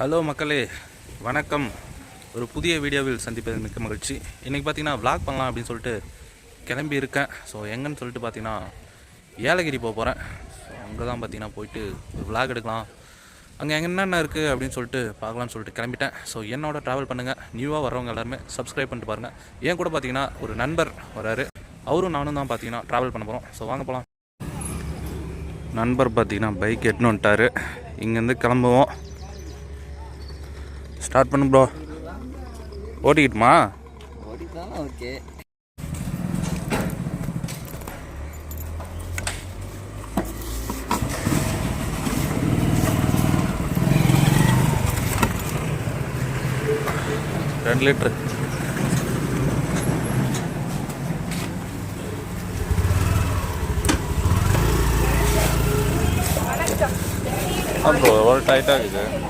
Hello மக்களே வணக்கம். ஒரு புதிய வீடியோவில் சந்திப்பது மிக்க மகிழ்ச்சி. இன்றைக்கி பார்த்தீங்கன்னா விளாக் பண்ணலாம் அப்படின்னு சொல்லிட்டு கிளம்பி இருக்கேன். ஸோ எங்கன்னு சொல்லிட்டு பார்த்தீங்கன்னா ஏலகிரி போக போகிறேன் ஸோ அங்கே தான் பார்த்தீங்கன்னா போயிட்டு ஒரு எடுக்கலாம். அங்கே என்னென்ன இருக்குது அப்படின்னு சொல்லிட்டு பார்க்கலாம்னு சொல்லிட்டு கிளம்பிட்டேன். ஸோ என்னோட ட்ராவல் பண்ணுங்கள் நியூவாக வரவங்க எல்லாருமே சப்ஸ்கிரைப் பண்ணிட்டு பாருங்கள் ஏன் கூட பார்த்தீங்கன்னா ஒரு நண்பர் வராரு. அவரும் நானும் தான் பார்த்தீங்கன்னா ட்ராவல் பண்ண போகிறோம் ஸோ வாங்க போகலாம் நண்பர் பார்த்தீங்கன்னா பைக் எட்டுன்னு வந்துட்டார். இங்கேருந்து கிளம்புவோம். ஸ்டார்ட் பண்ணு ப்ரோ ஓட்டிக்கிட்டுமா ஓகே. ரெண்டு லிட்ரு ப்ரோ எவ்வளோ டைட்டாக இருக்குது.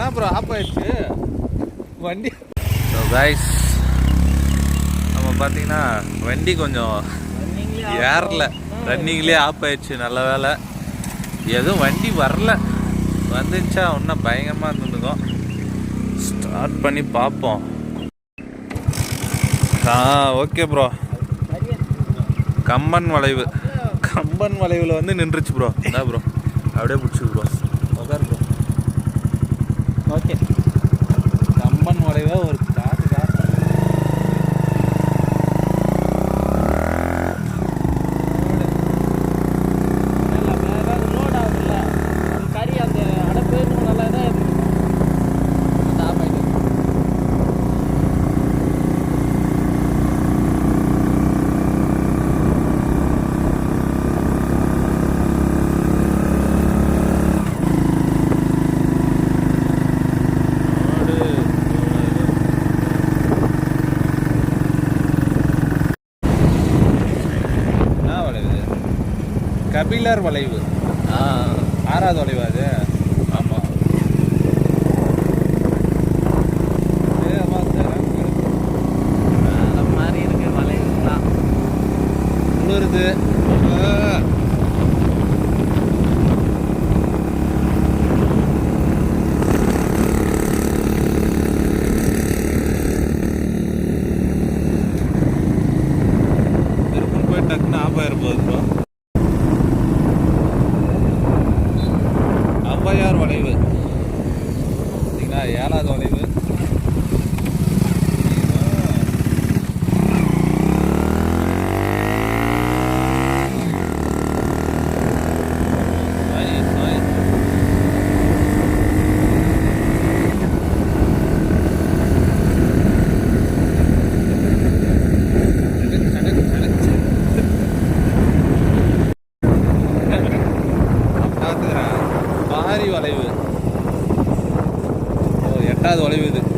என்ன ப்ரோ ஆஃப் ஆயிடுச்சு. வண்டி. ஸோ கைஸ் நம்ம பார்த்தீங்கன்னா வண்டி கொஞ்சம் ஏறல. ரன்னிங்லேயே ஆஃப் ஆயிடுச்சு நல்ல வேலை எதுவும் வண்டி வரல. வந்துச்சா இன்னும் பயங்கரமாக இருந்துருக்கும். ஸ்டார்ட் பண்ணி பார்ப்போம். ஆ ஓகே ப்ரோ கம்பன் வளைவு. கம்பன் வளைவில் வந்து நின்றுச்சு ப்ரோ என்ன ப்ரோ அப்படியே பிடிச்சி ப்ரோ உட்கார் ப்ரோ ஓகே கம்பன் வளைவை ஒரு காட்டு காட்டு நல்லா வேற லோட் ஆகுதுல்ல அந்த கறி அந்த அடப்பு இன்னும் நல்லா இதாக இருக்கு அந்த ஆப்பாயிட்டு என்ன வளைவு கபிலர் வளைவு. ஆ. ஆறாவது வளைவு அது? ஆமாம் மாதிரி இருக்கு வளைவுலாம் குளிருது திருப்பூர் போய் டக்குன்னு ஆஃப் ஆயிர போகுது ப்ரோ ஔவையார் வளைவு பார்த்தீங்கன்னா ஏழாவது வளைவு. பாரி வளைவு. ஓ எட்டாவது வளைவு இது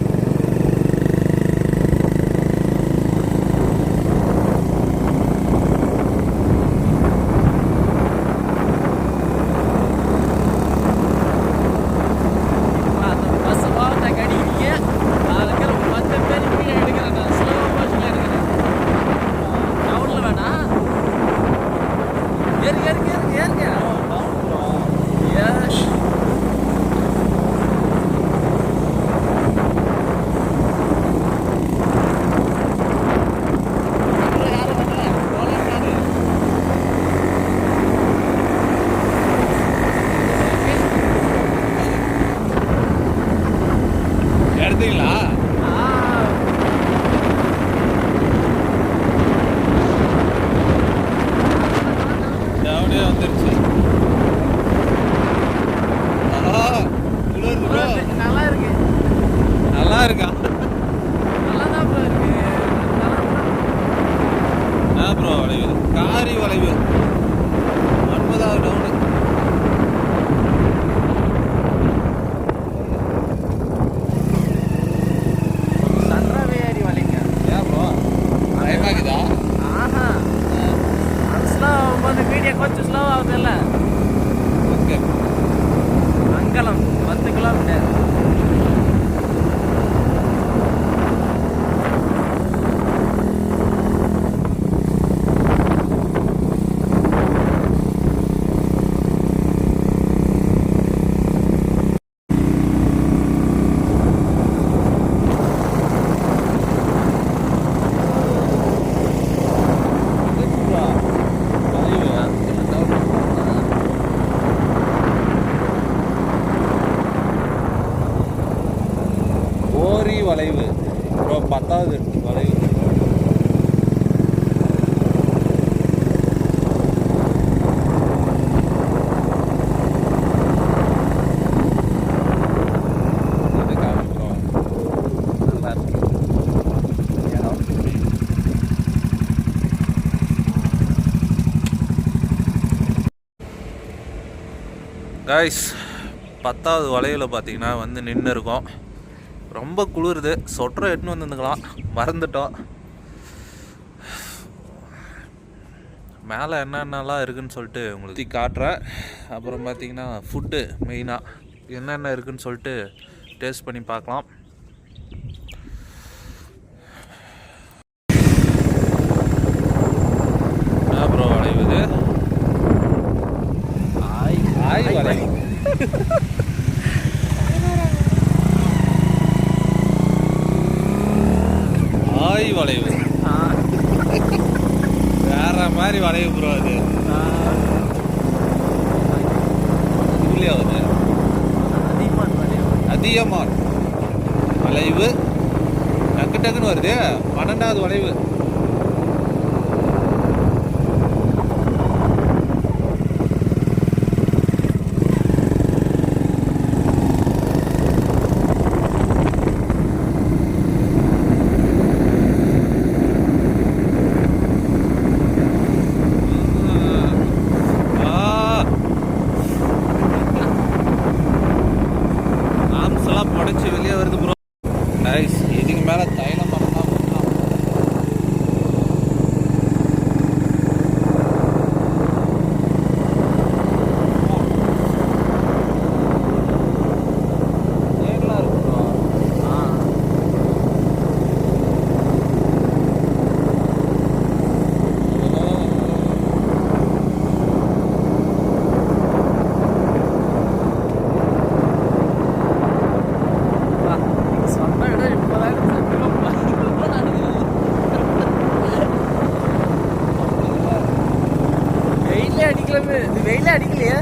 காய்ஸ் பத்தாவது வளைவில் பார்த்தீங்கன்னா வந்து நின்று இருக்கோம் ரொம்ப குளிருது. சொட்டரை எட்டுன்னு வந்துருந்துக்கலாம். மறந்துட்டோம். மேலே என்னென்னலாம் இருக்குதுன்னு சொல்லிட்டு உங்களுக்கு காட்டுறேன். அப்புறம் பார்த்தீங்கன்னா ஃபுட்டு மெயினாக என்னென்ன இருக்குதுன்னு சொல்லிட்டு டேஸ்ட் பண்ணி பார்க்கலாம் ப்ரோ வளைவு இது ஆய் ஆய் வளைவு ஆய் வளைவு. வேற மாதிரி வளைவு ப்ரோ அது. ஆ, அதிகமான அதிகமாக வளைவு. டக்கு டக்குன்னு வருது. பன்னெண்டாவது வளைவு. இது வெயிலே அடிக்கலையே.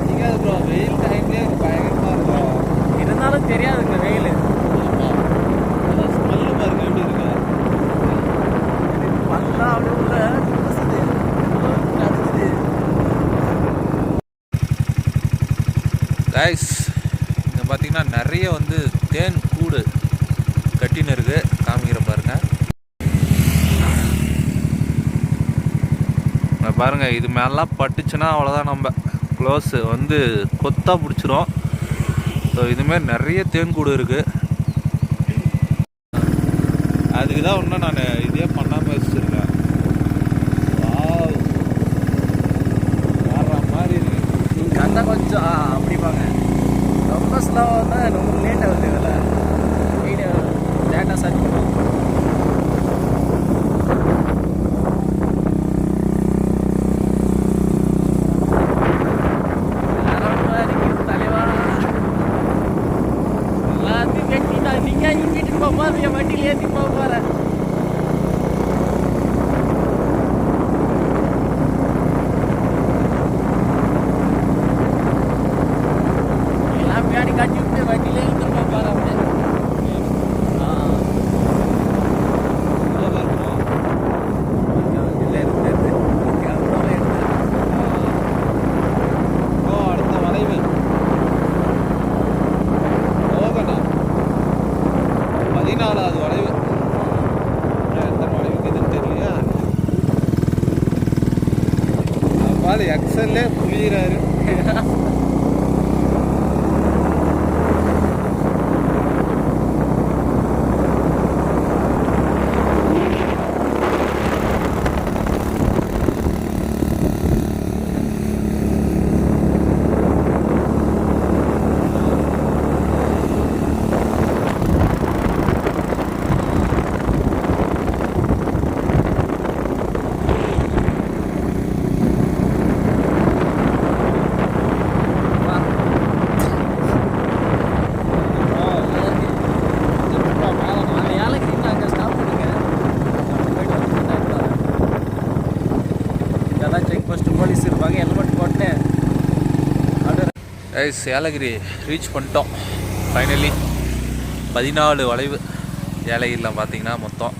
அடிக்காது ப்ரோ வெயில் டைம்லேயே பயங்கரமாக இருக்கும் இருந்தாலும் தெரியாதுங்க வெயில். ஸ்மெல்லு பாருங்க எப்படி இருக்கு. வந்தா அப்படியே உள்ள. கைஸ் இங்கே பார்த்தீங்கன்னா நிறைய வந்து தேன் கூடு கட்டின்னு இருக்கு. காமிக்கிற பாருங்க. பாருங்கள் இது மேலாம் பட்டுச்சுன்னா அவ்வளோதான் நம்ம. க்ளோஸு வந்து கொத்தாக பிடிச்சிரும். ஸோ இதுமாரி நிறைய தேன் கூடு இருக்குது அதுக்கு தான் ஒன்றும் நான் இதே பண்ணாமல் வச்சுருக்கேன். வேற மாதிரி இருக்கு. அண்ணா கொஞ்சம் ஆ, ரொம்ப ஸ்லோவாக தான் ரொம்ப லேட்டாக வந்து இதில் வீடியோ லேட்டாக சர்ச் பண்ணுவோம். ജില്ലയിലെ கைஸ் ஏலகிரி ரீச் பண்ணிட்டோம். ஃபைனலி பதினாலு வளைவு ஏலகிரியில் பார்த்தீங்கன்னா மொத்தம்.